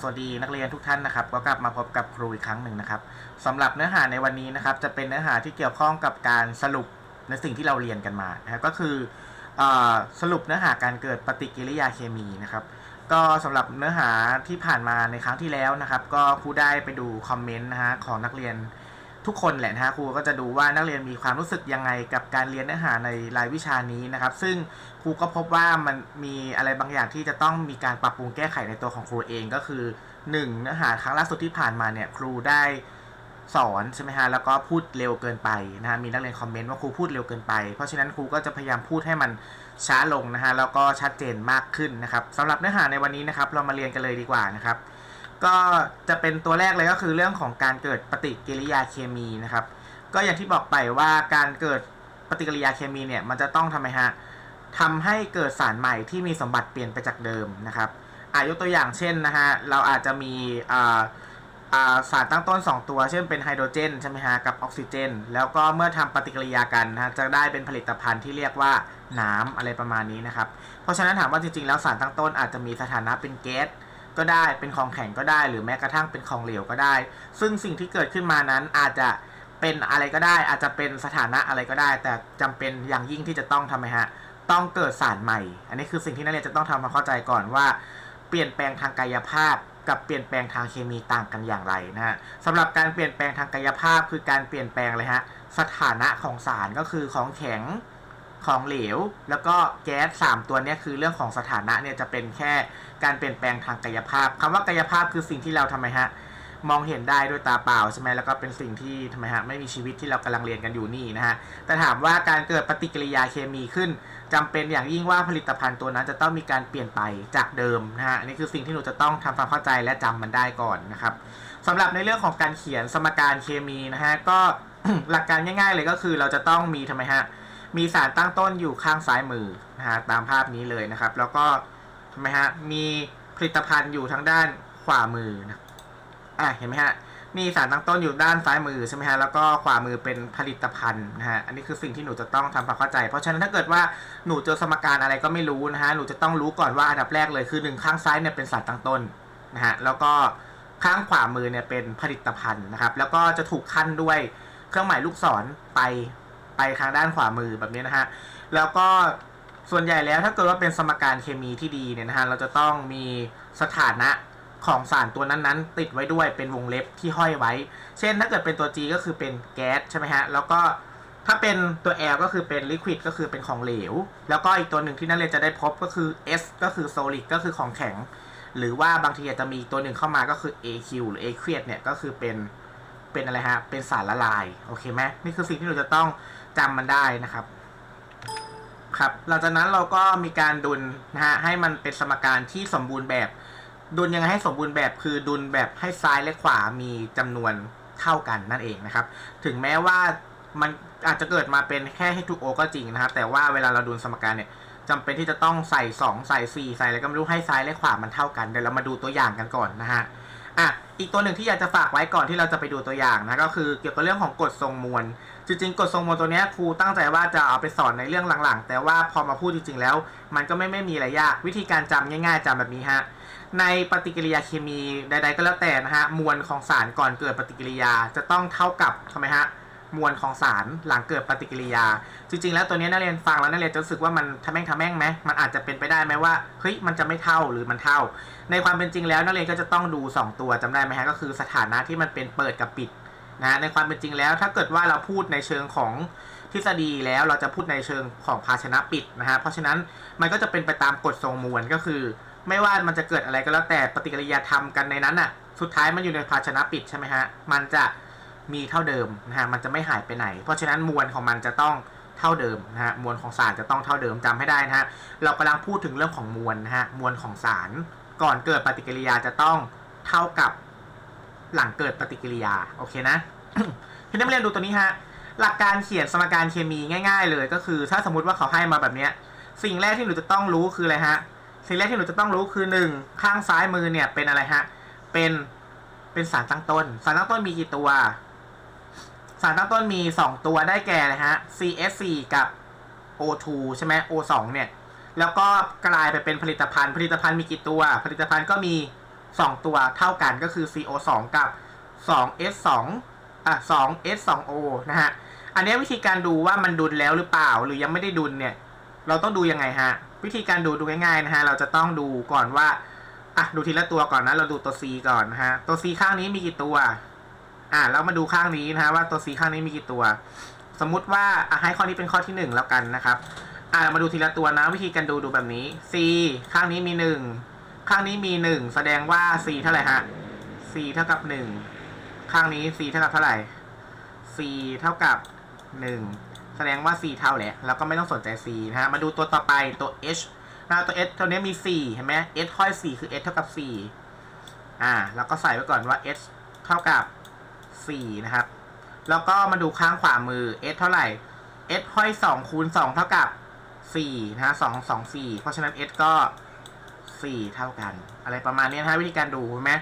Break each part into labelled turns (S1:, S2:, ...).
S1: สวัสดีนักเรียนทุกท่านนะครับ ก็กลับมาพบกับครูอีกครั้งหนึ่งนะครับสำหรับเนื้อหาในวันนี้นะครับ จะเป็นเนื้อหาที่เกี่ยวข้องกับการสรุปในสิ่งที่เราเรียนกันมานะครับก็คืออสรุปเนื้อหาการเกิดปฏิกิริยาเคมีนะครับ ก็สำหรับเนื้อหาที่ผ่านมาในครั้งที่แล้วนะครับ ก็ครูได้ไปดูคอมเมนต์นะฮะของนักเรียน ทุกคนแหละนะฮะครูก็จะดูว่านักเรียนมีความรู้สึกยังไงกับการเรียนเนื้อหาในรายวิชานี้นะครับ ซึ่งครูก็พบว่ามันมีอะไรบางอย่างที่จะต้องมีการปรับปรุงแก้ไขในตัวของครูเองก็คือ 1. เนื้อหาครั้งล่าสุดที่ผ่านมาเนี่ยครูได้สอนใช่ไหมฮะแล้วก็พูดเร็วเกินไปนะฮะมีนักเรียนคอมเมนต์ว่าครูพูดเร็วเกินไป เพราะฉะนั้นครูก็จะพยายามพูดให้มันช้าลงนะฮะแล้วก็ชัดเจนมากขึ้นนะครับสำหรับเนื้อหาในวันนี้นะครับ เรามาเรียนกันเลยดีกว่านะครับ ก็จะเป็นตัวแรกเลยก็คือเรื่องของการเกิดปฏิกิริยาเคมีนะครับ ก็อย่างที่บอกไปว่าการเกิดปฏิกิริยาเคมีเนี่ยมันจะต้องทำไมฮะทำให้เกิดสารใหม่ที่มีสมบัติเปลี่ยนไปจากเดิมนะครับอายกตัวอย่างเช่นนะฮะเราอาจจะมีสารตั้งต้น 2 ตัว เช่นเป็นไฮโดรเจนใช่ไหมฮะกับออกซิเจน แล้วก็เมื่อทำปฏิกิริยากันนะฮะจะได้เป็นผลิตภัณฑ์ที่เรียกว่าน้ำอะไรประมาณนี้นะครับ เพราะฉะนั้นถามว่าจริงๆ แล้วสารตั้งต้นอาจจะมีสถานะเป็นแก๊ส ก็ได้เป็นของแข็งก็ได้ หรือแม้กระทั่งเป็นของเหลวก็ได้ ซึ่งสิ่งที่เกิดขึ้นมานั้นอาจจะเป็นอะไรก็ได้ อาจจะเป็นสถานะอะไรก็ได้ แต่จำเป็นอย่างยิ่งที่จะต้องทำไมฮะต้องเกิดสารใหม่ อันนี้คือสิ่งที่นักเรียนจะต้องทำความเข้าใจก่อนว่า เปลี่ยนแปลงทางกายภาพ กับเปลี่ยนแปลงทางเคมีต่างกันอย่างไรนะฮะสำหรับการเปลี่ยนแปลงทางกายภาพ คือการเปลี่ยนแปลงเลยฮะสถานะของสารก็คือของแข็ง ของเหลว แล้วก็แก๊ส3ตัวนี้คือเรื่องของสถานะเนี่ยจะเป็นแค่การเปลี่ยนแปลงทางกายภาพคำว่ากายภาพคือสิ่งที่เราทำไมฮะมองเห็นได้ด้วยตาเปล่าใช่ไหมแล้วก็เป็นสิ่งที่ทำไมฮะไม่มีชีวิตที่เรากำลังเรียนกันอยู่นี่นะฮะแต่ถามว่าการเกิดปฏิกิริยาเคมีขึ้นจำเป็นอย่างยิ่งว่าผลิตภัณฑ์ตัวนั้นจะต้องมีการเปลี่ยนไปจากเดิมนะฮะอันนี้คือสิ่งที่หนูจะต้องทำความเข้าใจและจำมันได้ก่อนนะครับสำหรับในเรื่องของการเขียนสมการเคมีนะฮะก็หลักการง่าย ๆ เลยก็คือเราจะต้องมีทำไมฮะ มีสารตั้งต้นอยู่ข้างซ้ายมือนะฮะตามภาพนี้เลยนะครับ แล้วก็ทำไมฮะมีผลิตภัณฑ์อยู่ทางด้านขวามือนะอะเห็นไหมฮะมีสารตั้งต้นอยู่ด้านซ้ายมือใช่ไหมฮะแล้วก็ขวามือเป็นผลิตภัณฑ์นะฮะอันนี้คือสิ่งที่หนูจะต้องทำความเข้าใจ เพราะฉะนั้นถ้าเกิดว่าหนูเจอสมการอะไรก็ไม่รู้นะฮะหนูจะต้องรู้ก่อนว่าอันดับแรกเลยคือหนึ่งข้างซ้ายเนี่ยเป็นสารตั้งต้นนะฮะแล้วก็ข้างขวามือเนี่ยเป็นผลิตภัณฑ์นะครับ แล้วก็จะถูกขั้นด้วยเครื่องหมายลูกศรไป ไปทางด้านขวามือแบบนี้นะฮะ แล้วก็ส่วนใหญ่แล้วถ้าเกิดว่าเป็นสมการเคมีที่ดีเนี่ยนะฮะ เราจะต้องมีสถานะของสารตัวนั้นๆ ติดไว้ด้วยเป็นวงเล็บที่ห้อยไว้ เช่นถ้าเกิดเป็นตัว G ก็คือเป็นแก๊สใช่ไหมฮะ แล้วก็ถ้าเป็นตัว L ก็คือเป็นลิควิดก็คือเป็นของเหลว แล้วก็อีกตัวหนึ่งที่นักเรียนจะได้พบก็คือ S ก็คือ solid ก็คือของแข็ง หรือว่าบางทีอาจจะมีตัวหนึ่งเข้ามาก็คือ AQ หรือ aqueous เนี่ยก็คือเป็นเป็นอะไรฮะ เป็นสารละลาย โอเคไหมนี่คือสิ่งที่เราจะต้อง จำมันได้นะครับ ครับ หลังจากนั้นเราก็มีการดุลนะฮะให้มันเป็นสมการที่สมบูรณ์แบบ ดุลยังไงให้สมบูรณ์แบบคือดุลแบบให้ซ้ายและขวามีจำนวนเท่ากันนั่นเองนะครับ ถึงแม้ว่ามันอาจจะเกิดมาเป็นแค่ให้ทุกโอก็จริงนะครับ แต่ว่าเวลาเราดุลสมการเนี่ยจำเป็นที่จะต้องใส่ 2 ใส่ 4 ใส่อะไรก็ไม่รู้ให้ซ้ายและขวามันเท่ากันเดี๋ยวเรามาดูตัวอย่างกันก่อนนะฮะอะอีกตัวหนึ่งที่อยากจะฝากไว้ก่อนที่เราจะไปดูตัวอย่างนะก็คือเกี่ยวกับเรื่องของกฎทรงมวล จริงๆกฎทรงมวลตัวเนี้ยครูตั้งใจว่าจะเอาไปสอนในเรื่องหลังๆ แต่ว่าพอมาพูดจริงๆแล้ว มันก็ไม่ไม่มีอะไรยาก วิธีการจำง่าย ๆจำแบบนี้ฮะในปฏิกิริยาเคมีใด ๆ ก็แล้วแต่นะฮะมวลของสารก่อนเกิดปฏิกิริยาจะต้องเท่ากับทำไมฮะมวลของสารหลังเกิดปฏิกิริยา จริง ๆ แล้วตัวนี้นักเรียนฟังแล้วนักเรียนจะรู้สึกว่ามันทำแม่งทำแม่งไหมมันอาจจะเป็นไปได้ไหมว่าเฮ้ยมันจะไม่เท่าหรือมันเท่า ในความเป็นจริงแล้วนักเรียนก็จะต้องดู 2 ตัวจำได้ไหมฮะก็คือสถานะที่มันเป็นเปิดกับปิด นะในความเป็นจริงแล้ว ถ้าเกิดว่าเราพูดในเชิงของทฤษฎีแล้วเราจะพูดในเชิงของภาชนะปิดนะฮะเพราะฉะนั้นมันก็จะเป็นไปตามกฎทรงมวลก็คือ ไม่ว่ามันจะเกิดอะไรก็แล้วแต่ปฏิกิริยาทำกันในนั้นอะสุดท้ายมันอยู่ในภาชนะปิดใช่ไหมฮะมันจะมีเท่าเดิมนะฮะมันจะไม่หายไปไหน เพราะฉะนั้นมวลของมันจะต้องเท่าเดิมนะฮะมวลของสารจะต้องเท่าเดิมจำให้ได้นะฮะเรากำลังพูดถึงเรื่องของมวลนะฮะมวลของสารก่อนเกิดปฏิกิริยาจะต้องเท่ากับ หลังเกิดปฏิกิริยา โอเคนะพี่นักเรียนดูตัวนี้ฮะ หลักการเขียนสมการเคมีง่าย ๆ เลยก็คือ ถ้าสมมติว่าเขาให้มาแบบเนี้ย สิ่งแรกที่หนูจะต้องรู้คืออะไรฮะ สิ่งแรกที่หนูจะต้องรู้คือหนึ่งข้างซ้ายมือเนี่ยเป็นอะไรฮะ เป็นเป็นสารตั้งต้น สารตั้งต้นมีกี่ตัว สารตั้งต้นมี 2 ตัวได้แก่เลยฮะ CS4 กับ O2 ใช่ไหม O2 เนี่ย แล้วก็กลายไปเป็นผลิตภัณฑ์ ผลิตภัณฑ์มีกี่ตัว ผลิตภัณฑ์ก็มี 2 ตัวเท่ากันก็คือ CO2 กับ 2S2 อะ 2S2O นะฮะ อันนี้วิธีการดูว่ามันดุลแล้วหรือเปล่า หรือยังไม่ได้ดุลเนี่ย เราต้องดูยังไงฮะ วิธีการดูดูง่ายๆนะฮะ เราจะต้องดูก่อนว่า อะ ดูทีละตัวก่อนนะ เราดูตัว C ก่อนนะฮะ ตัว C ข้างนี้มีกี่ตัว อะ เรามาดูข้างนี้นะฮะว่าตัว C ข้างนี้มีกี่ตัว สมมุติว่า อะให้ข้อนี้เป็นข้อที่หนึ่งแล้วกันนะครับ อะเรามาดูทีละตัวนะ วิธีการดูดูแบบนี้ C ข้างนี้มีหนึ่ง ข้างนี้มีหนึ่งแสดงว่า C เท่าไหร่ฮะ C เท่ากับหนึ่งข้างนี้ C เท่ากับเท่าไหร่ C เท่ากับหนึ่งแสดงว่า C เท่าแหละเราก็ไม่ต้องสนใจ C นะฮะมาดูตัวต่อไปตัว H นะตัว H ตัวนี้มี4เห็นไหม H ค่อย 4 คือ H เท่ากับ 4 อ่าแล้วก็ใส่ไว้ก่อนว่า H เท่ากับ 4 นะครับ แล้วก็มาดูข้างขวามือ H เท่าไหร่ H ห้อย2คูณ2เท่ากับ4นะฮะ2 2 4 เพราะฉะนั้น H ก็ 4เท่ากัน อะไรประมาณนี้นะฮะวิธีการดูเห็นไหม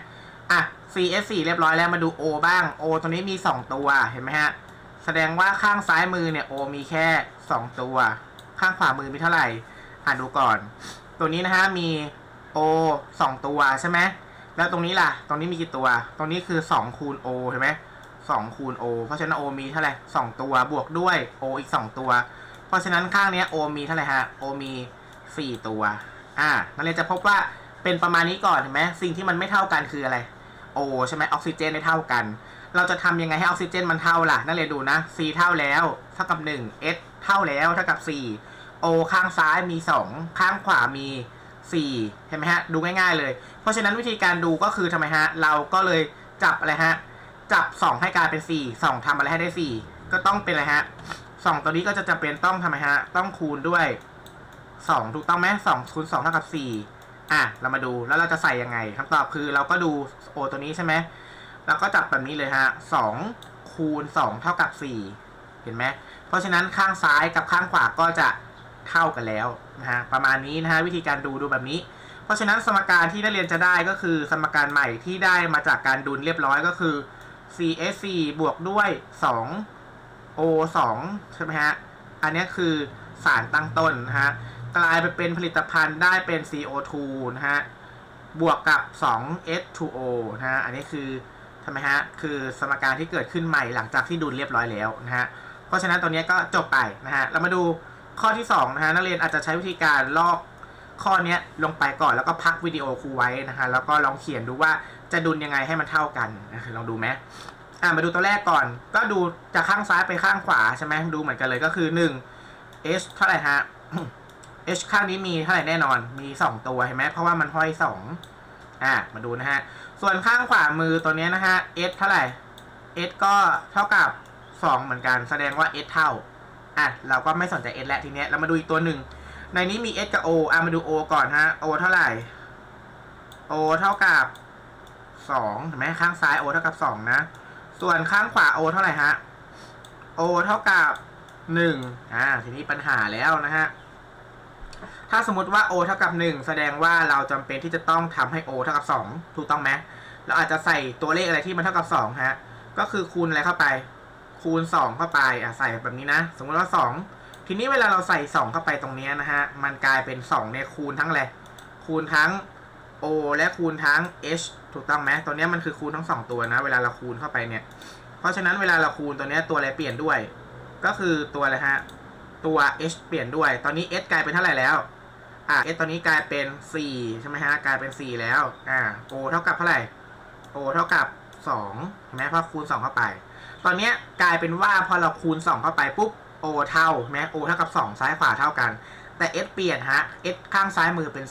S1: อะ C S 4เรียบร้อยแล้วมาดู O บ้าง O ตัวนี้มี 2 ตัวเห็นไหมฮะแสดงว่าข้างซ้ายมือเนี่ย O มีแค่ 2 ตัว ข้างขวามือมีเท่าไหร่อ่านดูก่อน ตัวนี้นะฮะมี O 2 ตัวใช่ไหมแล้วตรงนี้ล่ะ ตรงนี้มีกี่ตัว ตรงนี้คือ2คูณ O เห็นไหม2คูณ O เพราะฉะนั้น O มีเท่าไหร่2ตัวบวกด้วย O อีก 2 ตัว เพราะฉะนั้นข้างเนี้ย O มีเท่าไหร่ฮะ O มี 4 ตัว อ่านักเรียนจะพบว่าเป็นประมาณนี้ก่อนเห็นไหมสิ่งที่มันไม่เท่ากันคืออะไร O ใช่ไหมออกซิเจนไม่เท่ากัน เราจะทำยังไงให้ออกซิเจนมันเท่าล่ะ นักเรียนดูนะ C เท่าแล้วเท่ากับ 1 S เท่าแล้วเท่ากับ 4 O ข้างซ้ายมี 2 ข้างขวามี 4 เห็นไหมฮะ ดูง่ายๆเลย เพราะฉะนั้นวิธีการดูก็คือทำไมฮะ เราก็เลยจับอะไรฮะ จับ 2 ให้กลายเป็น 4 2ทำอะไรให้ได้ 4 ก็ต้องเป็นอะไรฮะ 2 ตัวนี้ก็จะจำเป็นต้องทำไมฮะ ต้องคูณด้วย 2ถูกต้องไหม2คูณ2เท่ากับ4อะเรามาดูแล้วเราจะใส่ยังไงคำตอบคือเราก็ดู O ตัวนี้ใช่ไหมแล้วก็จับแบบนี้เลยฮะ2คูณ2เท่ากับ4เห็นไหมเพราะฉะนั้นข้างซ้ายกับข้างขวาก็จะเท่ากันแล้วนะฮะประมาณนี้นะฮะวิธีการดูดูแบบนี้ เพราะฉะนั้นสมการที่นักเรียนจะได้ก็คือสมการใหม่ที่ได้มาจากการดุลเรียบร้อยก็คือ CSC บวกด้วย 2 O 2ใช่ไหมฮะ อันนี้คือสารตั้งต้นนะฮะ กลายไปเป็นผลิตภัณฑ์ได้เป็น CO2 นะฮะ บวกกับ 2H2O นะฮะ อันนี้คือทำไมฮะ คือสมการที่เกิดขึ้นใหม่หลังจากที่ดุลเรียบร้อยแล้วนะฮะ เพราะฉะนั้นตัวนี้ก็จบไปนะฮะ เรามาดูข้อที่2นะฮะ นักเรียนอาจจะใช้วิธีการลอกข้อนี้ลงไปก่อนแล้วก็พักวิดีโอครูไว้นะฮะ แล้วก็ลองเขียนดูว่าจะดุลยังไงให้มันเท่ากันนะลองดูไหมอ่ามาดูตัวแรกก่อน ก็ดูจากข้างซ้ายไปข้างขวาใช่ไหมดูเหมือนกันเลยก็คือ 1 h เท่าไหร่ฮะ h ข้างนี้มีเท่าไหร่แน่นอน มี2ตัวเห็นไหมเพราะว่ามันห้อย2อ่า มาดูนะฮะ ส่วนข้างขวามือตัวนี้นะฮะ s เท่าไหร่ s ก็เท่ากับ2เหมือนกัน แสดงว่า s เท่า อะ เราก็ไม่สนใจ s แล้วทีเนี้ย เรามาดูอีกตัวหนึ่ง ในนี้มี s กับ o อะ มาดู o ก่อนฮะ o เท่าไหร่ o เท่ากับ2เห็นไหมข้างซ้าย o เท่ากับ2นะ ส่วนข้างขวา o เท่าไหร่ฮะ o เท่ากับ1อ่า ทีนี้ปัญหาแล้วนะฮะ ถ้าสมมติว่า o เท่ากับ 1 แสดงว่าเราจำเป็นที่จะต้องทำให้ o เท่ากับ 2 ถูกต้องไหมเราอาจจะใส่ตัวเลขอะไรที่มันเท่ากับ2ฮะ ก็คือคูณอะไรเข้าไป คูณ 2 เข้าไป อะใส่แบบนี้นะ สมมติว่า 2 ทีนี้เวลาเราใส่ 2 เข้าไปตรงนี้นะฮะ มันกลายเป็น 2 เนี่ยคูณทั้งอะไร คูณทั้ง o และคูณทั้ง h ถูกต้องไหมตัวนี้มันคือคูณทั้ง 2 ตัวนะ เวลาเราคูณเข้าไปเนี่ย เพราะฉะนั้นเวลาเราคูณตัวนี้ตัวอะไรเปลี่ยนด้วย ก็คือตัวอะไรฮะ ตัว h เปลี่ยนด้วย ตอนนี้ h กลายเป็นเท่าไหร่แล้ว อ่า s ตอนนี้กลายเป็น 4 ใช่ไหมฮะ กลายเป็น 4 แล้ว อ่า o เท่ากับเท่าไหร่ o เท่ากับ2เห็นไหมเพราะคูณ 2 เข้าไป ตอนนี้กลายเป็นว่าพอเราคูณ 2 เข้าไปปุ๊บ o เท่าแม้ o เท่ากับ 2 ซ้ายขวาเท่ากัน แต่ s เปลี่ยนฮะ s ข้างซ้ายมือเป็น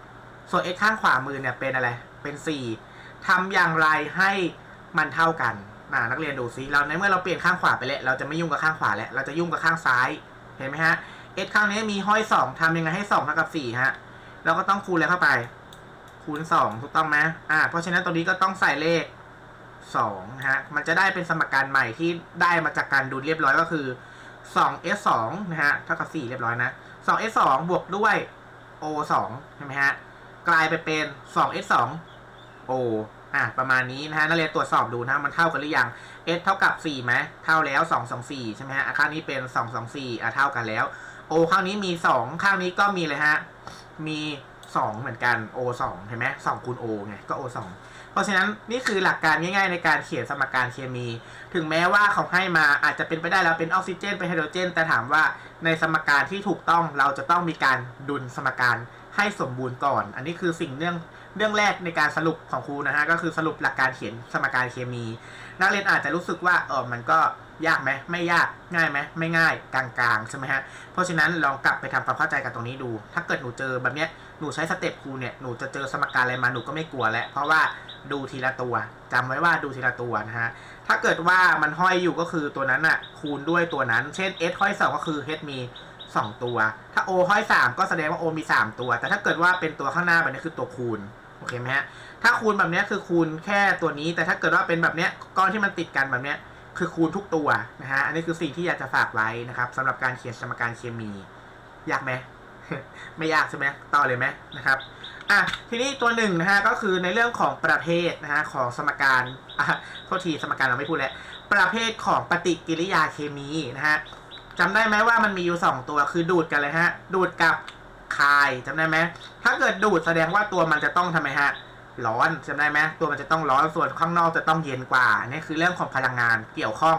S1: 2 ส่วน s ข้างขวามือเนี่ยเป็นอะไร เป็น 4ทำอย่างไรให้มันเท่ากันน่านักเรียนดูซิเราในเมื่อเราเปลี่ยนข้างขวาไปแล้ว เราจะไม่ยุ่งกับข้างขวาแล้ว เราจะยุ่งกับข้างซ้าย เห็นไหมฮะ s ข้างนี้มีห้อย2ทำยังไงให้2เท่ากับ4ฮะ เราก็ต้องคูณอะไรเข้าไป คูณ2ถูกต้องไหมอ่า เพราะฉะนั้นตรงนี้ก็ต้องใส่เลข2นะฮะ มันจะได้เป็นสมการใหม่ที่ได้มาจากการดูเรียบร้อยก็คือ 2s 2นะฮะ เท่ากับ4เรียบร้อยนะ 2s 2บวกด้วย o 2ใช่ไหมฮะ กลายไปเป็น 2s 2 o อะประมาณนี้นะฮะนักเรียนตรวจสอบดูนะมันเท่ากันหรือยัง s เท่ากับ4ไหมเท่าแล้ว 2 2 4 ใช่ไหมฮะข้างนี้เป็น 2 2 4อะเท่ากันแล้ว o ข้างนี้มี 2 ข้างนี้ก็มีเลยฮะมี 2 เหมือนกัน O 2เห็นไหม2คูณ O ไงก็ O 2เพราะฉะนั้นนี่คือหลักการง่ายๆในการเขียนสมการเคมี ถึงแม้ว่าเขาให้มาอาจจะเป็นไปได้แล้วเป็นออกซิเจนเป็นไฮโดรเจน แต่ถามว่าในสมการที่ถูกต้องเราจะต้องมีการดุลสมการให้สมบูรณ์ก่อน อันนี้คือสิ่งเรื่อง เรื่องแรกในการสรุปของครูนะฮะก็คือสรุปหลักการเขียนสมการเคมี นักเรียนอาจจะรู้สึกว่าเออมันก็ยากไหมไม่ยากง่ายไหมไม่ง่ายกลางๆใช่ไหมฮะเพราะฉะนั้นลองกลับไปทำความเข้าใจกับตรงนี้ดู ถ้าเกิดหนูเจอแบบเนี้ยหนูใช้สเต็ปครูเนี่ยหนูจะเจอสมการอะไรมาหนูก็ไม่กลัวแล้วเพราะว่าดูทีละตัวจำไว้ว่าดูทีละตัวนะฮะถ้าเกิดว่ามันห้อยอยู่ก็คือตัวนั้นอะคูณด้วยตัวนั้น เช่น s ห้อย2ก็คือ h มี2 ตัว ถ้า o ห้อย3ก็แสดงว่า o มี 3 ตัว แต่ถ้าเกิดว่าเป็นตัวข้างหน้าแบบนี้คือตัวคูณ โอเคไหมฮะถ้าคูณแบบเนี้ยคือคูณแค่ตัวนี้ แต่ถ้าเกิดว่าเป็นแบบเนี้ยก้อนที่มันติดกันแบบเนี้ยคือคูณทุกตัวนะฮะอันนี้คือสิ่งที่อยากจะฝากไว้นะครับสำหรับการเขียนสมการเคมียากไหมไม่ยากใช่ไหมต่อเลยไหมนะครับอะทีนี้ตัวหนึ่งนะฮะก็คือในเรื่องของประเภทนะฮะของสมการอะโทษทีสมการเราไม่พูดแล้วประเภทของปฏิกิริยาเคมีนะฮะจำได้ไหมว่ามันมีอยู่ 2 ตัวคือดูดกันเลยฮะดูดกับ คายจำได้ไหมถ้าเกิดดูดแสดงว่าตัวมันจะต้องทำไมฮะ ร้อนจำได้ไหมตัวมันจะต้องร้อนส่วนข้างนอกจะต้องเย็นกว่านี่คือเรื่องของพลังงานเกี่ยวข้อง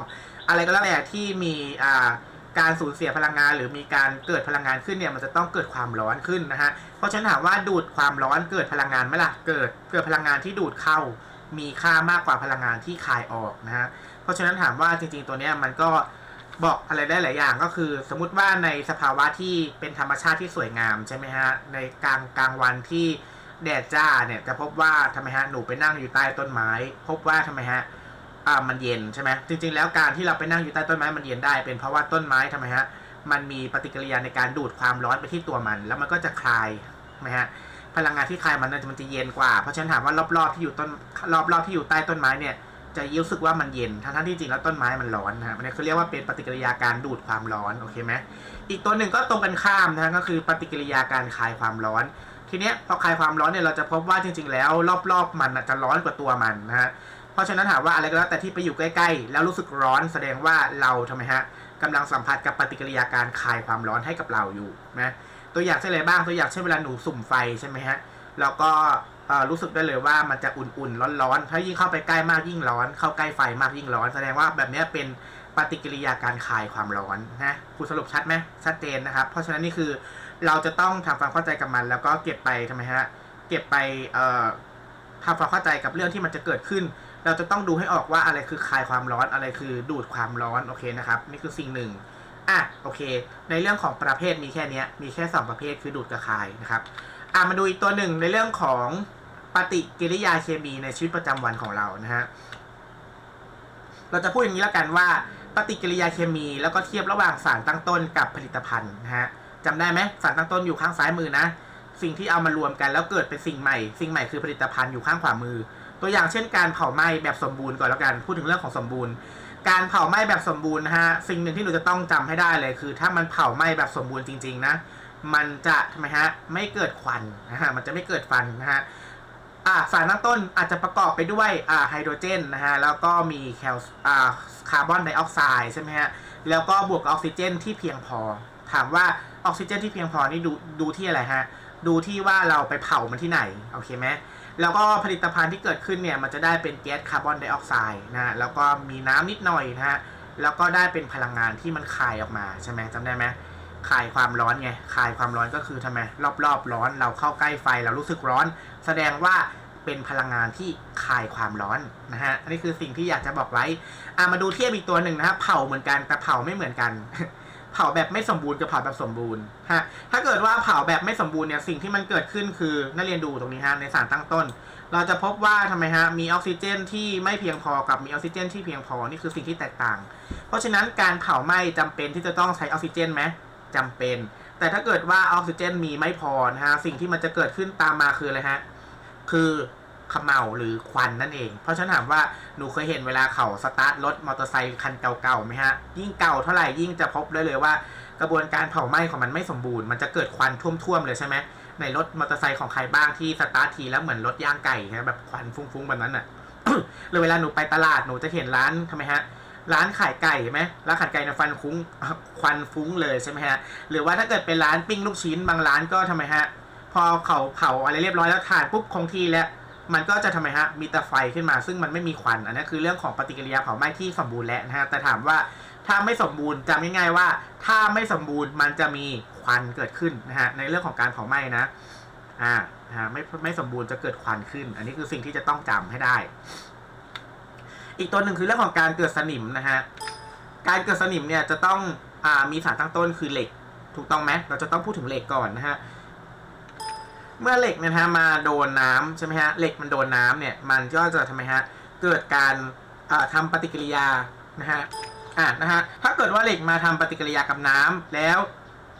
S1: อะไรก็แล้วแต่ที่มีอ่าการสูญเสียพลังงาน หรือมีการเกิดพลังงานขึ้นเนี่ยมันจะต้องเกิดความร้อนขึ้นนะฮะเพราะฉะนั้นถามว่าดูดความร้อนเกิดพลังงานไหมล่ะเกิดเกิดพลังงานที่ดูดเข้ามีค่ามากกว่าพลังงานที่คายออกนะฮะเพราะฉะนั้นถามว่าจริงๆตัวเนี้ยมันก็ บอกอะไรได้หลายอย่างก็คือ สมมติว่าในสภาวะที่เป็นธรรมชาติที่สวยงามใช่ไหมฮะในกลางกลางวันที่แดดจ้าเนี่ยจะพบว่าทำไมฮะหนูไปนั่งอยู่ใต้ต้นไม้ พบว่าทำไมฮะอ่ามันเย็นใช่ไหมจริง ๆ แล้วการที่เราไปนั่งอยู่ใต้ต้นไม้มันเย็นได้ เป็นเพราะว่าต้นไม้ทำไมฮะมันมีปฏิกิริยาในการดูดความร้อนไปที่ตัวมัน แล้วมันก็จะคลายไหมฮะพลังงานที่คลายมันมันจะเย็นกว่า เพราะฉะนั้นถามว่ารอบๆที่อยู่ต้นรอบๆที่อยู่ใต้ต้นไม้เนี่ย จะรู้สึกว่ามันเย็น ทั้งๆที่จริงแล้วต้นไม้มันร้อนนะฮะมันคือเรียกว่าเป็นปฏิกิริยาการดูดความร้อน โอเคไหมอีกตัวหนึ่งก็ตรงกันข้ามนะก็คือปฏิกิริยาการคลายความร้อน ทีเนี้ยพอคลายความร้อนเนี่ยเราจะพบว่าจริง ๆ แล้ว รอบๆมันจะร้อนกว่าตัวมันนะฮะ เพราะฉะนั้นถามว่าอะไรก็แล้วแต่ที่ไปอยู่ใกล้ ๆ แล้วรู้สึกร้อนแสดงว่าเราทำไมฮะกำลังสัมผัสกับปฏิกิริยาการคายความร้อนให้กับเราอยู่นะ ตัวอย่างเช่นอะไรบ้าง ตัวอย่างเช่นเวลาหนูสุ่มไฟใช่ไหมฮะ แล้วก็ รู้สึกได้เลยว่ามันจะอุ่นๆร้อนๆ ถ้ายิ่งเข้าไปใกล้มากยิ่งร้อน เข้าใกล้ไฟมากยิ่งร้อน แสดงว่าแบบนี้เป็นปฏิกิริยาการคายความร้อนนะคุณสรุปชัดไหมชัดเจนนะครับ เพราะฉะนั้นนี่คือเราจะต้องทำความเข้าใจกับมัน แล้วก็เก็บไปทำไมฮะ เก็บไปทำความเข้าใจกับเรื่องที่มันจะเกิดขึ้น เราจะต้องดูให้ออกว่าอะไรคือคายความร้อน อะไรคือดูดความร้อนโอเคนะครับ นี่คือสิ่งหนึ่งอะโอเค ในเรื่องของประเภทมีแค่นี้มีแค่สองประเภทคือดูดกับคายนะครับ อะมาดูอีกตัวหนึ่งในเรื่องของปฏิกิริยาเคมีในชีวิตประจำวันของเรานะฮะ เราจะพูดอย่างนี้แล้วกันว่า ปฏิกิริยาเคมีแล้วก็เทียบระหว่างสารตั้งต้นกับผลิตภัณฑ์นะฮะจำได้ไหมสารตั้งต้นอยู่ข้างซ้ายมือนะ สิ่งที่เอามารวมกันแล้วเกิดเป็นสิ่งใหม่ สิ่งใหม่คือผลิตภัณฑ์อยู่ข้างขวามือ ตัวอย่างเช่นการเผาไหม้แบบสมบูรณ์ก่อนแล้วกัน พูดถึงเรื่องของสมบูรณ์ การเผาไหม้แบบสมบูรณ์นะฮะ สิ่งหนึ่งที่หนูจะต้องจำให้ได้เลยคือ ถ้ามันเผาไหม้แบบสมบูรณ์จริงๆนะ มันจะทำไมฮะไม่เกิดควันนะฮะมันจะไม่เกิดฟันนะฮะอ่าสารตั้งต้นอาจจะประกอบไปด้วยอ่าไฮโดรเจนนะฮะแล้วก็มีแคลอ่าคาร์บอนไดออกไซด์ใช่ไหมฮะแล้วก็บวกกับออกซิเจนที่เพียงพอ ถามว่าออกซิเจนที่เพียงพอนี่ดูดูที่อะไรฮะดูที่ว่าเราไปเผามันที่ไหนโอเคไหมแล้วก็ผลิตภัณฑ์ที่เกิดขึ้นเนี่ยมันจะได้เป็นแก๊สคาร์บอนไดออกไซด์นะฮะแล้วก็มีน้ำนิดหน่อยนะฮะแล้วก็ได้เป็นพลังงานที่มันคายออกมาใช่ไหมจำได้ไหม คายความร้อนไงคายความร้อนก็คือทำไมรอบๆร้อน เราเข้าใกล้ไฟเรารู้สึกร้อน แสดงว่าเป็นพลังงานที่คายความร้อนนะฮะอันนี้คือสิ่งที่อยากจะบอกไว้อะมาดูเทียบอีกตัวหนึ่งนะฮะเผาเหมือนกันแต่เผาไม่เหมือนกันเผาแบบไม่สมบูรณ์กับเผาแบบสมบูรณ์ฮะถ้าเกิดว่าเผาแบบไม่สมบูรณ์เนี่ยสิ่งที่มันเกิดขึ้นคือนักเรียนดูตรงนี้ฮะในสารตั้งต้น เราจะพบว่าทำไมฮะมีออกซิเจนที่ไม่เพียงพอกับมีออกซิเจนที่เพียงพอนี่คือสิ่งที่แตกต่าง เพราะฉะนั้นการเผาไหม้จำเป็นที่จะต้องใช้ออกซิเจนไหม จำเป็น แต่ถ้าเกิดว่าออกซิเจนมีไม่พอนะฮะสิ่งที่มันจะเกิดขึ้นตามมาคืออะไรฮะคือเขมเหลาหรือควันนั่นเอง เพราะฉะนั้นถามว่าหนูเคยเห็นเวลาเขาสตาร์ทรถมอเตอร์ไซค์คันเก่าๆไหมฮะ ยิ่งเก่าเท่าไหร่ยิ่งจะพบได้เลยว่า กระบวนการเผาไหม้ของมันไม่สมบูรณ์ มันจะเกิดควันท่วมๆเลยใช่ไหมในรถมอเตอร์ไซค์ของใครบ้างที่สตาร์ททีแล้วเหมือนรถย่างไก่นะแบบควันฟุ้งๆแบบนั้นอะหรือเวลาหนูไปตลาดหนูจะเห็นร้านทำไมฮะ ร้านขายไก่ไหมร้านขายไก่ในยฟันคุ้งควันฟุ้งเลยใช่ไหมฮะหรือว่าถ้าเกิดเป็นร้านปิ้งลูกชิ้นบางร้านก็ทำไมฮะพอเขาเผาอะไรเรียบร้อยแล้วถ่านปุ๊บคงที่แล้วมันก็จะทำไมฮะมีแต่ไฟขึ้นมา ซึ่งมันไม่มีควันอันนี้คือเรื่องของปฏิกิริยาเผาไหม้ที่สมบูรณ์แล้วนะฮะแต่ถามว่าถ้าไม่สมบูรณ์จำง่ายๆว่า ถ้าไม่สมบูรณ์มันจะมีควันเกิดขึ้นนะฮะในเรื่องของการเผาไหม้นะอ่าฮะไม่ไม่สมบูรณ์จะเกิดควันขึ้น อันนี้คือสิ่งที่จะต้องจำให้ได้ อีกตัวหนึ่งคือเรื่องของการเกิดสนิมนะฮะ การเกิดสนิมเนี่ยจะต้องอ่ามีสารตั้งต้นคือเหล็ก ถูกต้องไหมเราจะต้องพูดถึงเหล็กก่อนนะฮะ เมื่อเหล็กเนะฮะมาโดนน้ำใช่ไหมฮะ เหล็กมันโดนน้ำเนี่ยมันก็จะทำไมฮะ เกิดการอ่าทำปฏิกิริยานะฮะ อ่านะฮะ ถ้าเกิดว่าเหล็กมาทำปฏิกิริยากับน้ำแล้ว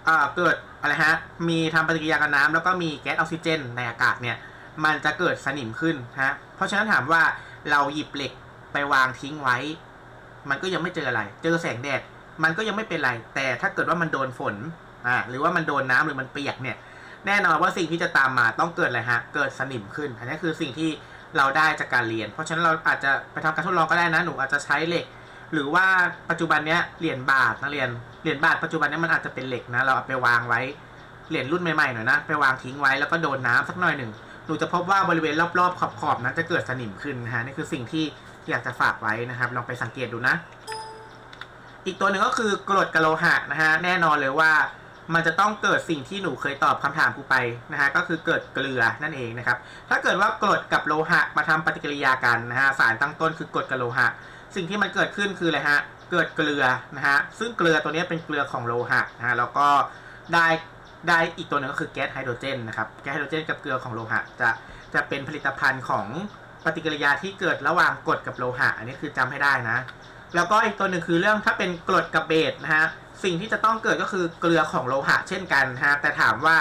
S1: อ่าเกิดอะไรฮะ มีทำปฏิกิริยากับน้ำแล้วก็มีแก๊สออกซิเจนในอากาศเนี่ย มันจะเกิดสนิมขึ้นฮะ เพราะฉะนั้นถามว่าเราหยิบเหล็ก ไปวางทิ้งไว้ มันก็ยังไม่เจออะไร เจอแสงแดด มันก็ยังไม่เป็นไร แต่ถ้าเกิดว่ามันโดนฝนอ่าหรือว่ามันโดนน้ำหรือมันเปียกเนี่ย แน่นอนว่าสิ่งที่จะตามมาต้องเกิดอะไรฮะ เกิดสนิมขึ้น อันนี้คือสิ่งที่เราได้จากการเรียน เพราะฉะนั้นเราอาจจะไปทำการทดลองก็ได้นะ หนูอาจจะใช้เหล็ก หรือว่าปัจจุบันเนี้ยเหรียญบาทนะเรียน เหรียญบาทปัจจุบันเนี้ยมันอาจจะเป็นเหล็กนะ เราเอาไปวางไว้ เหรียญรุ่นใหม่ๆหน่อยนะ ไปวางทิ้งไว้แล้วก็โดนน้ำสักหน่อยหนึ่ง หนูจะพบว่าบริเวณรอบๆขอบๆนั้นจะเกิดสนิมขึ้นนะฮะ นี่คือสิ่งที่ อยากจะฝากไว้นะครับ ลองไปสังเกตดูนะ อีกตัวหนึ่งก็คือกรดกะโลหะนะฮะแน่นอนเลยว่ามันจะต้องเกิดสิ่งที่หนูเคยตอบคำถามกูไปนะฮะก็คือเกิดเกลือนั่นเองนะครับ ถ้าเกิดว่ากรดกับโลหะมาทำปฏิกิริยากันนะฮะสารตั้งต้นคือกรดกับโลหะ สิ่งที่มันเกิดขึ้นคืออะไรฮะเกิดเกลือนะฮะซึ่งเกลือตัวนี้เป็นเกลือของโลหะนะฮะแล้วก็ได้ได้อีกตัวหนึ่งก็คือแก๊สไฮโดรเจนนะครับแก๊สไฮโดรเจนกับเกลือของโลหะจะจะเป็นผลิตภัณฑ์ของ ปฏิกิริยาที่เกิดระหว่างกรดกับโลหะ อันนี้คือจำให้ได้นะ แล้วก็อีกตัวหนึ่งคือเรื่องถ้าเป็นกรดกับเบสนะฮะสิ่งที่จะต้องเกิดก็คือเกลือของโลหะเช่นกันฮะแต่ถามว่า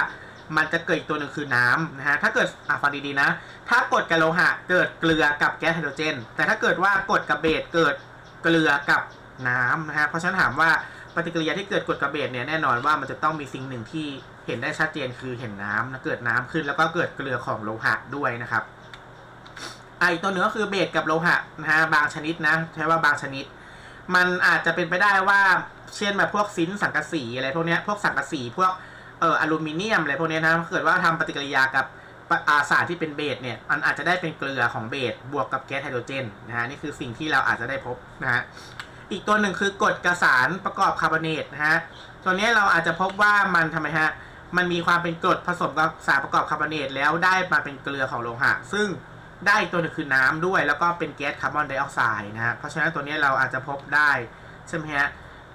S1: มันจะเกิดอีกตัวหนึ่งคือน้ำนะฮะถ้าเกิดอะฟังดีๆนะ ถ้ากรดกับโลหะเกิดเกลือกับแก๊สไฮโดรเจน แต่ถ้าเกิดว่ากรดกับเบสเกิดเกลือกับน้ำนะฮะเพราะฉะนั้นถามว่าปฏิกิริยาที่เกิดกรดกับเบสเนี่ยแน่นอนว่ามันจะต้องมีสิ่งหนึ่งที่เห็นได้ชัดเจนคือเห็นน้ำนะเกิดน้ำขึ้นแล้วก็เกิดเกลือของโลหะด้วยนะครับ อะอีกตัวหนึ่งก็คือเบสกับโลหะนะฮะบางชนิดนะใช้ว่าบางชนิด มันอาจจะเป็นไปได้ว่าเช่นแบบพวกซินสังกะสีอะไรพวกเนี้ยพวกสังกะสีพวกเอ่ออลูมิเนียมอะไรพวกเนี้ยนะเกิดว่าทำปฏิกิริยากับอาสารที่เป็นเบสเนี่ยมันอาจจะได้เป็นเกลือของเบสบวกกับแก๊สไฮโดรเจนนะฮะนี่คือสิ่งที่เราอาจจะได้พบนะฮะอีกตัวหนึ่งคือกรดกระสานประกอบคาร์บอเนตนะฮะตัวนี้เราอาจจะพบว่ามันทำไมฮะมันมีความเป็นกรดผสมกับสารประกอบคาร์บอเนตแล้วได้มาเป็นเกลือของโลหะ ซึ่ง ได้อีกตัวหนึงคือน้ำด้วยแล้วก็เป็นแก๊สคาร์บอนไดออกไซด์นะฮะเพราะฉะนั้นตัวนี้เราอาจจะพบได้ใช่ไหมฮะ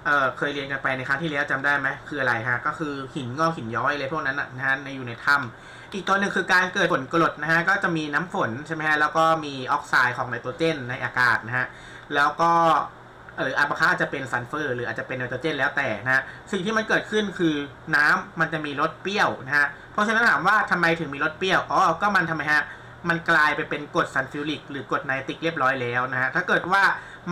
S1: เออเคยเรียนกันไปในครั้งที่แล้วจำได้ไหมคืออะไรฮะก็คือหินงอกหินย้อยอะไรพวกนั้นนะฮะในอยู่ในถ้ำอีกตัวหนึ่งคือการเกิดฝนกรดนะฮะก็จะมีน้ำฝนใช่ไหมฮะแล้วก็มีออกไซด์ของไนโตรเจนในอากาศนะฮะแล้วก็เอออาบาคาอาจจะเป็นซัลเฟอร์ หรืออาจจะเป็นไนโตรเจนแล้วแต่นะฮะสิ่งที่มันเกิดขึ้นคือน้ำมันจะมีรสเปรี้ยวนะฮะเพราะฉะนั้นถามว่าทำไมถึงมีรสเปรี้ยวอ๋อก็มันทำไมฮะ มันกลายไปเป็นกรดซัลฟิวริกหรือกรดไนตริกเรียบร้อยแล้วนะฮะถ้าเกิดว่า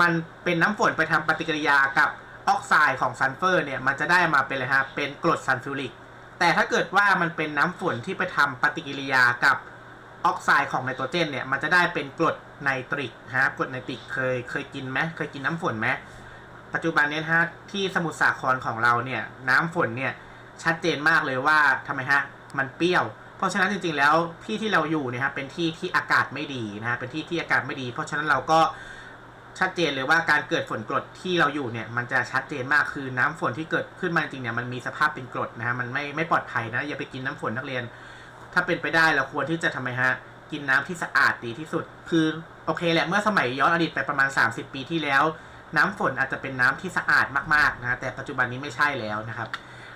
S1: มันเป็นน้ำฝนไปทำปฏิกิริยากับออกไซด์ของซัลเฟอร์เนี่ยมันจะได้มาเป็นอะไรฮะเป็นกรดซัลฟิวริกแต่ถ้าเกิดว่ามันเป็นน้ำฝนที่ไปทำปฏิกิริยากับออกไซด์ของไนโตรเจนเนี่ยมันจะได้เป็นกรดไนตริกฮะกรดไนตริกเคยเคยกินไหมเคยกินน้ำฝนไหมปัจจุบันเนี้ฮะที่สมุทรสาครของเราเนี่ยน้ำฝนเนี่ยชัดเจนมากเลยว่าทำไมฮะมันเปรี้ยว ราะฉะนั้นจริงๆแล้วที่ที่เราอยู่เนี่ยฮะเป็นที่ที่อากาศไม่ดีนะฮะเป็นที่ที่อากาศไม่ดี เพราะฉะนั้นเราก็ชัดเจนเลยว่าการเกิดฝนกรดที่เราอยู่เนี่ยมันจะชัดเจนมากคือน้ำฝนที่เกิดขึ้นมาจริงเนี่ยมันมีสภาพเป็นกรดนะฮะมันไม่ไม่ปลอดภัยนะอย่าไปกินน้ำฝนนักเรียน ถ้าเป็นไปได้เราควรที่จะทำไมฮะกินน้ำที่สะอาดดีที่สุด คือโอเคแหละเมื่อสมัยย้อนอดีตไปประมาณ 30 ปีที่แล้ว น้ำฝนอาจจะเป็นน้ำที่สะอาดมากๆนะแต่ปัจจุบันนี้ไม่ใช่แล้วนะครับ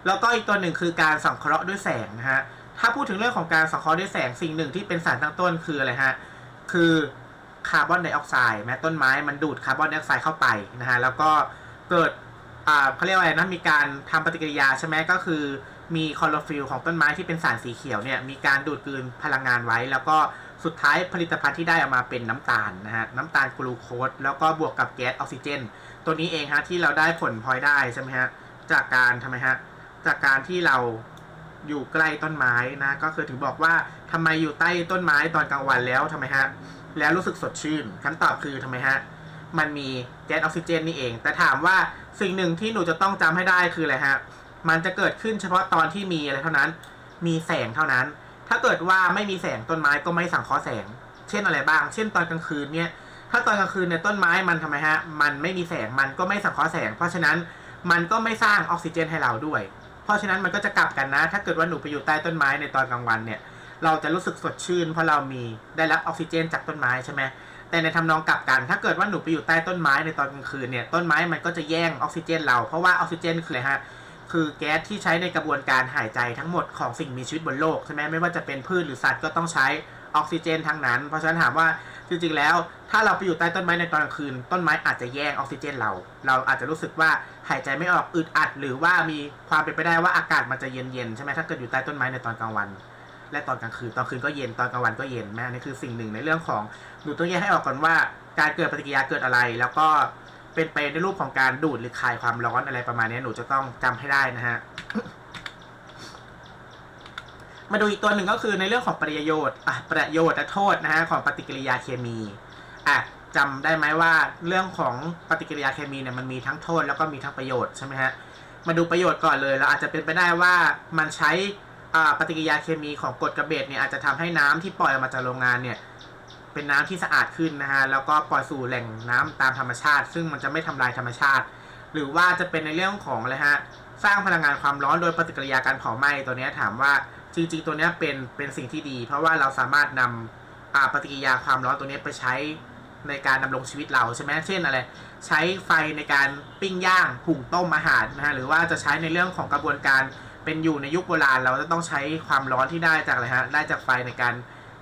S1: แล้วก็อีกตัวหนึ่งคือการสังเคราะห์ด้วยแสงนะฮะ ถ้าพูดถึงเรื่องของการสังเคราะห์ด้วยแสงสิ่งหนึ่งที่เป็นสารตั้งต้นคืออะไรฮะ คือคาร์บอนไดออกไซด์แม้ต้นไม้มันดูดคาร์บอนไดออกไซด์เข้าไปนะฮะแล้วก็เกิดอ่าเขาเรียกว่าอะไรนะมีการทำปฏิกิริยาใช่ไหมก็คือมีคลอโรฟิลของต้นไม้ที่เป็นสารสีเขียวเนี่ยมีการดูดกลืนพลังงานไว้ แล้วก็สุดท้ายผลิตภัณฑ์ที่ได้ออกมาเป็นน้ำตาลนะฮะน้ำตาลกลูโคสแล้วก็บวกกับแก๊สออกซิเจน ตัวนี้เองฮะที่เราได้ผลพลอยได้ใช่ไหมฮะจากการทำไมฮะจากการที่เรา อยู่ใกล้ต้นไม้นะก็คือถึงบอกว่าทำไมอยู่ใต้ต้นไม้ตอนกลางวันแล้วทำไมฮะแล้วรู้สึกสดชื่นคำตอบคือทำไมฮะมันมีแก๊สออกซิเจนนี่เอง แต่ถามว่าสิ่งหนึ่งที่หนูจะต้องจำให้ได้คืออะไรฮะมันจะเกิดขึ้นเฉพาะตอนที่มีอะไรเท่านั้น มีแสงเท่านั้น ถ้าเกิดว่าไม่มีแสงต้นไม้ก็ไม่สังเคราะห์แสง เช่นอะไรบ้าง เช่นตอนกลางคืนเนี่ยถ้าตอนกลางคืนเนี่ยต้นไม้มันทำไมฮะ มันไม่มีแสง มันก็ไม่สังเคราะห์แสง เพราะฉะนั้นมันก็ไม่สร้างออกซิเจนให้เราด้วย เพราะฉะนั้นมันก็จะกลับกันนะ ถ้าเกิดว่าหนูไปอยู่ใต้ต้นไม้ในตอนกลางวันเนี่ย เราจะรู้สึกสดชื่น เพราะเรามีได้รับออกซิเจนจากต้นไม้ใช่ไหมแต่ในทำนองกลับกัน ถ้าเกิดว่าหนูไปอยู่ใต้ต้นไม้ในตอนกลางคืนเนี่ย ต้นไม้มันก็จะแย่งออกซิเจน เรา เพราะว่าออกซิเจนคืออะไรฮะ คือแก๊สที่ใช้ในกระบวนการหายใจทั้งหมดของสิ่งมีชีวิตบนโลกใช่ไหมไม่ว่าจะเป็นพืชหรือสัตว์ก็ต้องใช้ ออกซิเจนทั้งนั้น เพราะฉะนั้นถามว่าจริงๆแล้ว ถ้าเราไปอยู่ใต้ต้นไม้ในตอนกลางคืน ต้นไม้อาจจะแย่งออกซิเจนเรา เราอาจจะรู้สึกว่าหายใจไม่ออกอึดอัด หรือว่ามีความเป็นไปได้ว่าอากาศมันจะเย็นๆใช่ไหมถ้าเกิดอยู่ใต้ต้นไม้ในตอนกลางวัน และตอนกลางคืนตอนคืนก็เย็นตอนกลางวันก็เย็นแม่นี่คือสิ่งหนึ่งในเรื่องของหนูต้องแยกให้ออกก่อนว่า การเกิดปฏิกิริยาเกิดอะไร แล้วก็เป็นไปในรูปของการดูดหรือคายความร้อนอะไรประมาณนี้หนูจะต้องจำให้ได้นะฮะ มาดูอีกตัวหนึ่งก็คือในเรื่องของประโยชน์อะประโยชน์และโทษนะฮะของปฏิกิริยาเคมีอะจำได้ไหมว่าเรื่องของปฏิกิริยาเคมีเนี่ยมันมีทั้งโทษแล้วก็มีทั้งประโยชน์ใช่ไหมฮะมาดูประโยชน์ก่อนเลยเราอาจจะเป็นไปได้ว่ามันใช้อ่าปฏิกิริยาเคมีของกรดกระเบดเนี่ยอาจจะทำให้น้ำที่ปล่อยออกมาจากโรงงานเนี่ยเป็นน้ำที่สะอาดขึ้นนะฮะแล้วก็ปล่อยสู่แหล่งน้ำตามธรรมชาติ ซึ่งมันจะไม่ทำลายธรรมชาติ หรือว่าจะเป็นในเรื่องของอะไรฮะสร้างพลังงานความร้อนโดยปฏิกิริยาการเผาไหม้ตัวเนี้ยถามว่า จริงๆตัวนี้เป็นเป็นสิ่งที่ดี เพราะว่าเราสามารถนำอ่าปฏิกิริยาความร้อนตัวนี้ไปใช้ในการดำรงชีวิตเราใช่ไหมเช่นอะไร ใช้ไฟในการปิ้งย่างหุงต้มอาหารนะฮะหรือว่าจะใช้ในเรื่องของกระบวนการเป็นอยู่ในยุคโบราณ เราจะต้องใช้ความร้อนที่ได้จากอะไรฮะได้จากไฟในการ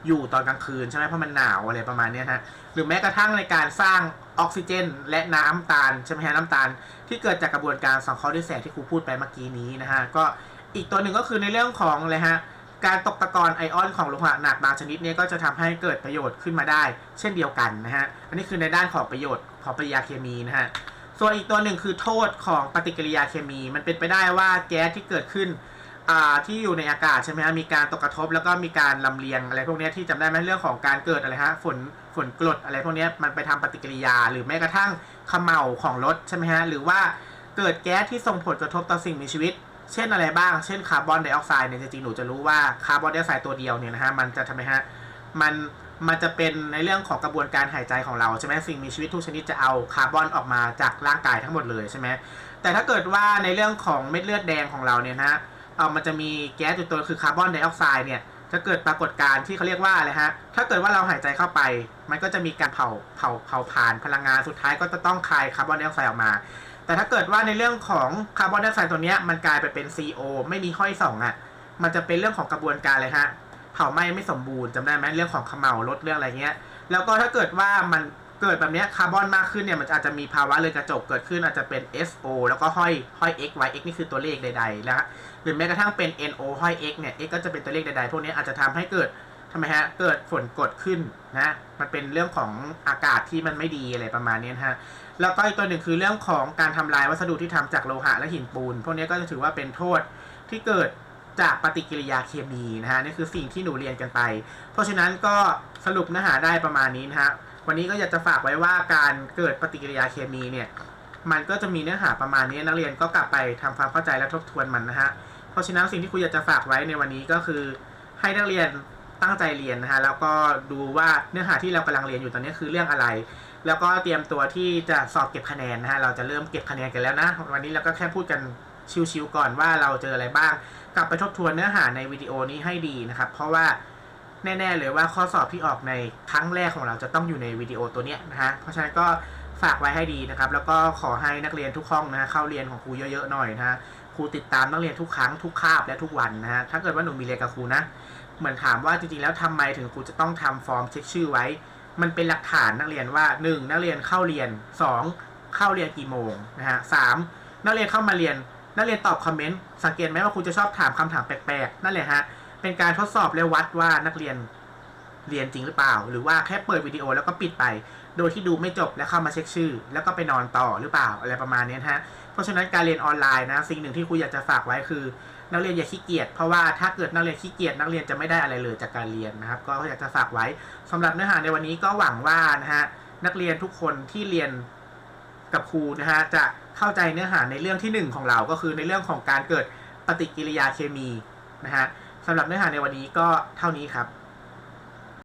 S1: อยู่ตอนกลางคืนใช่ไหมเพราะมันหนาวอะไรประมาณนี้ฮะหรือแม้กระทั่งในการสร้างออกซิเจน และน้ำตาลใช่ไหมฮะน้ำตาล ที่เกิดจากกระบวนการสังเคราะห์ด้วยแสงที่ครูพูดไปเมื่อกี้นี้นะฮะก็ อีกตัวหนึ่งก็คือในเรื่องของอะไรฮะการตกตะกอนไอออนของโลหะหนักบางชนิดเนี่ยก็จะทำให้เกิดประโยชน์ขึ้นมาได้ เช่นเดียวกันนะฮะอันนี้คือในด้านของประโยชน์ของปฏิกิริยาเคมีนะฮะส่วนอีกตัวหนึ่งคือโทษของปฏิกิริยาเคมี มันเป็นไปได้ว่าแก๊สที่เกิดขึ้นอ่าที่อยู่ในอากาศใช่ไหมฮะมีการตกกระทบแล้วก็มีการลำเลียงอะไรพวกนี้ที่จำได้ไหมเรื่องของการเกิดอะไรฮะฝนฝนกรดอะไรพวกนี้มันไปทำปฏิกิริยา หรือแม้กระทั่งเขมเหลาของรถใช่ไหมฮะหรือว่าเกิดแก๊สที่ส่งผลกระทบต่อสิ่งมีชีวิต เช่นอะไรบ้าง เช่นคาร์บอนไดออกไซด์เนี่ยจริงๆหนูจะรู้ว่าคาร์บอนไดออกไซด์ตัวเดียวเนี่ยนะฮะมันจะทำไมฮะมันมันจะเป็นในเรื่องของกระบวนการหายใจของเราใช่ไหมสิ่งมีชีวิตทุกชนิดจะเอาคาร์บอนออกมาจากร่างกายทั้งหมดเลยใช่ไหมแต่ถ้าเกิดว่าในเรื่องของเม็ดเลือดแดงของเราเนี่ยนะฮะเออมันจะมีแก๊สอยู่ตัวคือคาร์บอนไดออกไซด์เนี่ยจะเกิดปรากฏการณ์ที่เขาเรียกว่าอะไรฮะถ้าเกิดว่าเราหายใจเข้าไป มันก็จะมีการเผาเผาเผาผ่านพลังงานสุดท้ายก็จะต้องคายคาร์บอนไดออกไซด์ออกมา แต่ถ้าเกิดว่าในเรื่องของคาร์บอนไดออกไซด์ตัวเนี้ยมันกลายไปเป็น CO ไม่มีห้อยสองอะ่ะ มันจะเป็นเรื่องของกระบวนการเลยฮะ เผาไหม้ไม่สมบูรณ์จำได้ไหมเรื่องของขมเหลารถเรื่องอะไรเงี้ย แล้วก็ถ้าเกิดว่ามันเกิดแบบนี้คาร์บอนมากขึ้นเนี่ยมันอาจจะมีภาวะเรือนกระจกเกิดขึ้นอาจจะเป็น SO แล้วก็ห้อยห้อย x y x นี่คือตัวเลขใดๆนะฮะหรือแม้กระทั่งเป็น NO ห้อย x เนี่ย x ก็จะเป็นตัวเลขใดๆ พวกนี้อาจจะทำให้เกิดทำไมฮะเกิดฝนกรดขึ้นนะมันเป็นเรื่องของอากาศที่มันไม่ดีอะไรประมาณนี้ฮะ แล้วก็อีกตัวหนึ่งคือเรื่องของการทำลายวัสดุที่ทำจากโลหะและหินปูน พวกนี้ก็จะถือว่าเป็นโทษที่เกิดจากปฏิกิริยาเคมีนะฮะนี่คือสิ่งที่หนูเรียนกันไป เพราะฉะนั้นก็สรุปเนื้อหาได้ประมาณนี้นะฮะวันนี้ก็อยากจะฝากไว้ว่าการเกิดปฏิกิริยาเคมีเนี่ยมันก็จะมีเนื้อหาประมาณนี้นักเรียนก็กลับไปทำความเข้าใจและทบทวนมันนะฮะเพราะฉะนั้นสิ่งที่ครูอยากจะฝากไว้ในวันนี้ก็คือ ให้นักเรียนตั้งใจเรียนนะฮะแล้วก็ดูว่าเนื้อหาที่เรากำลังเรียนอยู่ตอนนี้คือเรื่องอะไร แล้วก็เตรียมตัวที่จะสอบเก็บคะแนนนะฮะ เราจะเริ่มเก็บคะแนนกันแล้วนะ วันนี้เราก็แค่พูดกันชิวๆก่อนว่าเราเจออะไรบ้าง กลับไปทบทวนเนื้อหาในวิดีโอนี้ให้ดีนะครับ เพราะว่าแน่ ๆ เลยว่าข้อสอบที่ออกในครั้งแรกของเราจะต้องอยู่ในวิดีโอตัวเนี้ยนะฮะ เพราะฉะนั้นก็ฝากไว้ให้ดีนะครับ แล้วก็ขอให้นักเรียนทุกห้องนะะเข้าเรียนของครูเยอะๆหน่อยนะฮะ ครูติดตามนักเรียนทุกครั้งทุกคาบและทุกวันนะฮะ ถ้าเกิดว่าหนูมีเรียนกับครูนะ เหมือนถามว่าจริงๆแล้วทำไมถึงครูจะต้องทำฟอร์มเช็คชื่อไว้ มันเป็นหลักฐานนักเรียนว่า 1. นักเรียนเข้าเรียน 2. เข้าเรียนกี่โมงนะฮะสามนักเรียนเข้ามาเรียน นักเรียนตอบคอมเมนต์สังเกตไหมว่าครูจะชอบถามคำถามแปลกๆนั่นแหละฮะเป็นการทดสอบและวัดว่านักเรียนเรียนจริงหรือเปล่า หรือว่าแค่เปิดวิดีโอแล้วก็ปิดไป โดยที่ดูไม่จบแล้วเข้ามาเช็คชื่อ แล้วก็ไปนอนต่อหรือเปล่าอะไรประมาณนี้ฮะเพราะฉะนั้นการเรียนออนไลน์นะสิ่งหนึ่งที่ครูอยากจะฝากไว้คือ นักเรียนอย่าขี้เกียจเพราะว่าถ้าเกิดนักเรียนขี้เกียจนักเรียนจะไม่ได้อะไรเลยจากการเรียนนะครับ ก็อยากจะฝากไว้สำหรับเนื้อหาในวันนี้ก็หวังว่านะฮะนักเรียนทุกคนที่เรียนกับครูนะฮะจะเข้าใจเนื้อหาในเรื่องที่หนึ่งของเราก็คือในเรื่องของการเกิดปฏิกิริยาเคมีนะฮะสำหรับเนื้อหาในวันนี้ก็เท่านี้ครับ